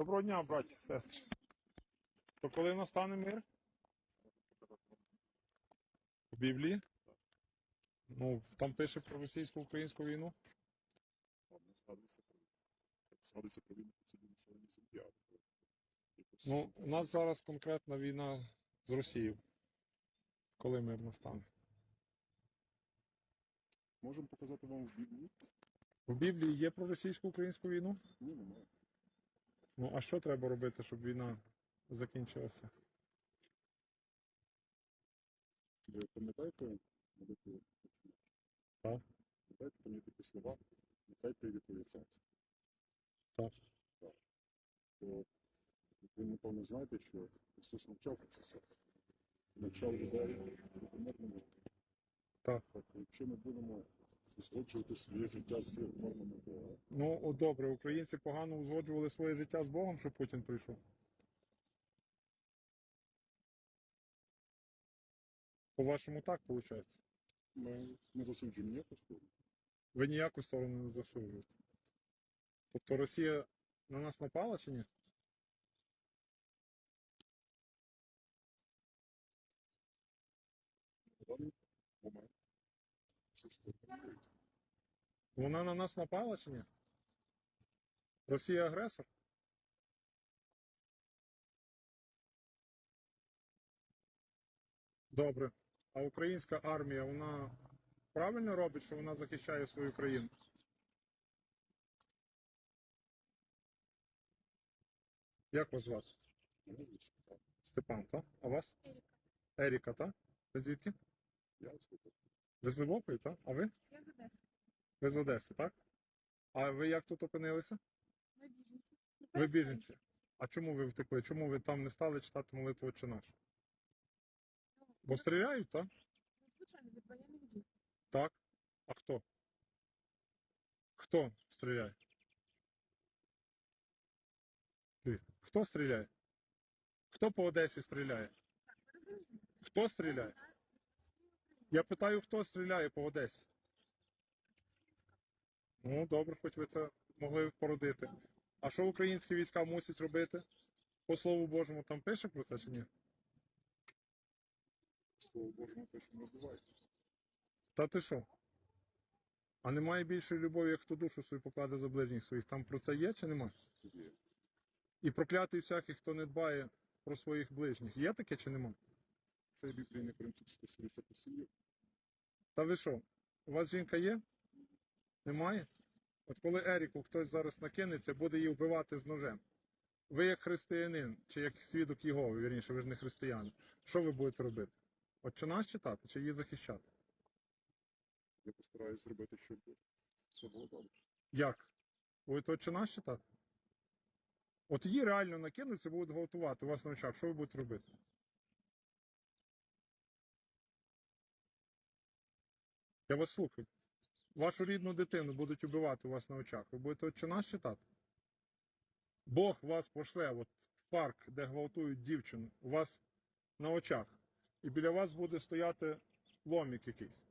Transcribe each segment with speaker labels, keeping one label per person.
Speaker 1: Доброго дня, браті, сестри. То коли настане мир? У Біблії? Ну, там пише про російсько-українську війну.
Speaker 2: Згадується про війну про якось-
Speaker 1: Ну, у нас зараз конкретна війна з Росією. Коли мир настане?
Speaker 2: Можемо показати вам в Біблії?
Speaker 1: В Біблії є про російсько-українську війну?
Speaker 2: Ні, немає.
Speaker 1: Ну, а що треба робити, щоб війна закінчилася?
Speaker 2: Ви пам'ятаєте?
Speaker 1: Так.
Speaker 2: Пам'ятаєте, там такі слова, нехай прийде твоє царство.
Speaker 1: Так. Так.
Speaker 2: То ви, напевно, знаєте, що Ісус навчав про це царство. Навчав людей мирному.
Speaker 1: Так.
Speaker 2: Так, якщо ми будемо узгоджувати своє життя з нормами Бога,
Speaker 1: Ну, о, добре, українці погано узгоджували своє життя з Богом, щоб Путін прийшов. По-вашому, так виходить?
Speaker 2: ми не засуджуємо ніяку сторону.
Speaker 1: Ви ніяку сторону не засуджуєте. Тобто Росія на нас напала чи ні?
Speaker 2: Момент це сторони.
Speaker 1: Вона на нас напала чи ні? Росія агресор? Добре. А українська армія, вона правильно робить, що вона захищає свою країну? Як вас звати?
Speaker 2: Степан.
Speaker 1: Так? А вас?
Speaker 3: Еріка.
Speaker 1: Еріка, так? Ви звідки?
Speaker 2: Я Степан.
Speaker 1: Ви з Глибокої, так? А ви?
Speaker 3: Я з Одеси.
Speaker 1: Ви з Одеси, так? А ви як тут опинилися?
Speaker 3: Ми біженці.
Speaker 1: Ви біженці. А чому ви втекли? Чому ви там не стали читати молитву «Отче наш?
Speaker 3: Ну,
Speaker 1: Бо стріляють, так?
Speaker 3: ну, Звичайно, від воєнних дій.
Speaker 1: Так. А хто? Хто стріляє? Хто стріляє? Хто по Одесі стріляє? Хто стріляє? Я питаю, хто стріляє по Одесі? Ну, добре, хоч ви це могли породити. А що українські війська мусять робити? По слову Божому, там пише про це чи ні?
Speaker 2: Слово Божому що не вбиває.
Speaker 1: Та ти що? А немає більшої любові, як хто душу свою покладе за ближніх своїх. Там про це є чи немає?
Speaker 2: Є.
Speaker 1: І проклятий всякий, хто не дбає про своїх ближніх. Є таке чи немає?
Speaker 2: Цей біблійний принцип стосується посілів.
Speaker 1: Та ви що? У вас жінка є? Немає? От коли Еріку хтось зараз накинеться, буде її вбивати з ножем. Ви як християнин, чи як свідок Єгови, вірніше, ви ж не християни. Що ви будете робити? От чи нас читати, чи її захищати?
Speaker 2: Я постараюсь зробити, щоб все було добре.
Speaker 1: Як? Будете от чи нас читати? От її реально накинуться, будуть готувати у вас на очах. Що ви будете робити? Я вас слухаю. Вашу рідну дитину будуть убивати у вас на очах. Ви будете от чи нас читати? Бог вас пошле от в парк, де гвалтують дівчину, у вас на очах. І біля вас буде стояти ломік якийсь.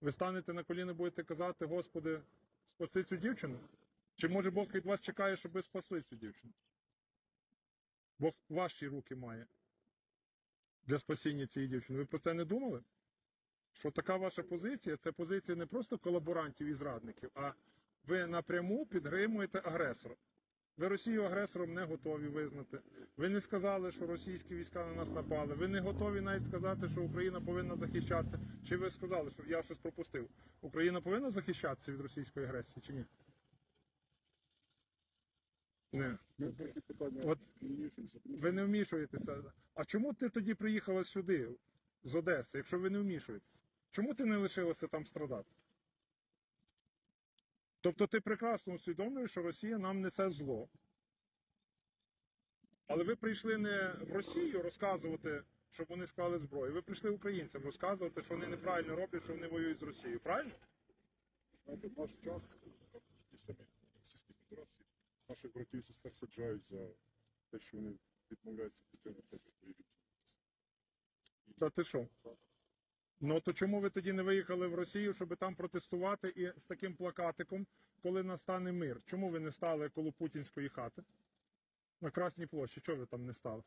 Speaker 1: Ви станете на коліна, будете казати, Господи, спаси цю дівчину? Чи може Бог від вас чекає, щоб ви спасли цю дівчину? Бог ваші руки має для спасіння цієї дівчини. Ви про це не думали? Що така ваша позиція це позиція не просто колаборантів і зрадників, а ви напряму підгримуєте агресора. Ви Росію агресором не готові визнати. Ви не сказали, що російські війська на нас напали. Ви не готові навіть сказати, що Україна повинна захищатися. Чи ви сказали, що я щось пропустив? Україна повинна захищатися від російської агресії чи ні? Не. От Ви не вмішуєтеся. А чому ти тоді приїхала сюди, з Одеси, якщо ви не вмішуєтеся? Чому ти не лишилася там страдати? Тобто ти прекрасно усвідомлюєш, що Росія нам несе зло. Але ви прийшли не в Росію розказувати, щоб вони склали зброю. Ви прийшли українцям розказувати, що вони неправильно роблять, що вони воюють з Росією. Правильно?
Speaker 2: знаєте, в наш час ті самі російські федерації наших братів і сестер саджають за те, що вони відмовляються підтримувати.
Speaker 1: Та ти що? Ну то чому ви тоді не виїхали в Росію, щоб там протестувати і з таким плакатиком, коли настане мир? Чому ви не стали коло путінської хати? На Красній площі, чого ви там не стали?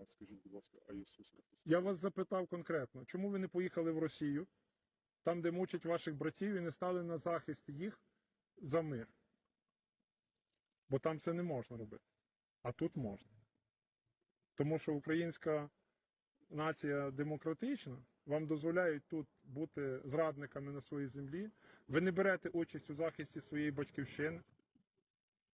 Speaker 2: А скажіть, будь ласка, а Ісус як
Speaker 1: Я вас запитав конкретно, чому ви не поїхали в Росію, там, де мучать ваших братів, і не стали на захист їх за мир? Бо там це не можна робити. А тут можна. Тому що українська нація демократична, вам дозволяють тут бути зрадниками на своїй землі. Ви не берете участь у захисті своєї батьківщини.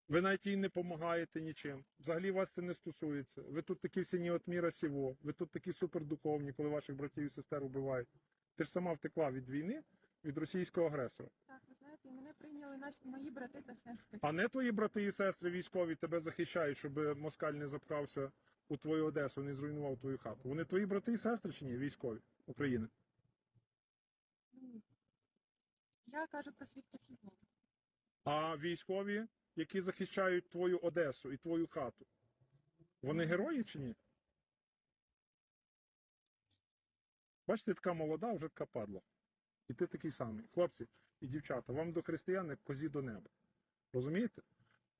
Speaker 1: Ви навіть їй не допомагаєте нічим. Взагалі вас це не стосується. Ви тут такі всі ні от міра сіво. Ви тут такі супердуховні, коли ваших братів і сестер убивають. Ти ж сама втекла від війни, від російського агресора.
Speaker 3: Так, ви знаєте, мене прийняли наші мої брати та сестри.
Speaker 1: А не твої брати і сестри військові тебе захищають, щоб москаль не запхався у твою Одесу, не зруйнував твою хату. Вони твої брати і сестри чи ні, військові України?
Speaker 3: Я кажу про свідків Єгови.
Speaker 1: А військові, які захищають твою Одесу і твою хату, вони герої чи ні? Бачите, така молода, вже така падла. І ти такий самий. Хлопці і дівчата, вам до християн як козі до неба. Розумієте?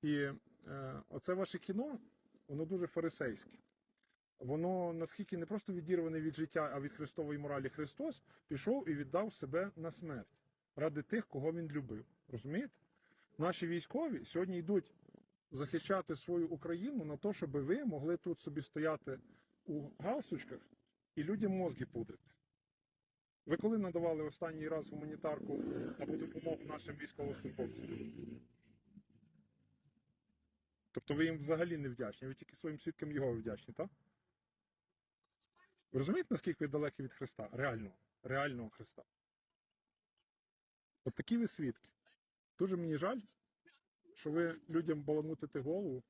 Speaker 1: І е, оце ваше кіно, воно дуже фарисейське. Воно наскільки не просто відірване від життя, а від Христової моралі Христос пішов і віддав себе на смерть ради тих, кого він любив. Розумієте? Наші військові сьогодні йдуть захищати свою Україну на те, щоб ви могли тут собі стояти у галстучках і людям мозги пудрити. Ви коли надавали останній раз гуманітарку або допомогу нашим військовослужбовцям? Тобто ви їм взагалі не вдячні, ви тільки своїм свідкам його вдячні, так? Ви розумієте, наскільки ви далекі від Христа? Реального, реального Христа. От такі ви свідки. Дуже мені жаль, що ви людям баламутите голову,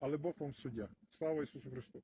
Speaker 1: але Бог вам суддя. Слава Ісусу Христу!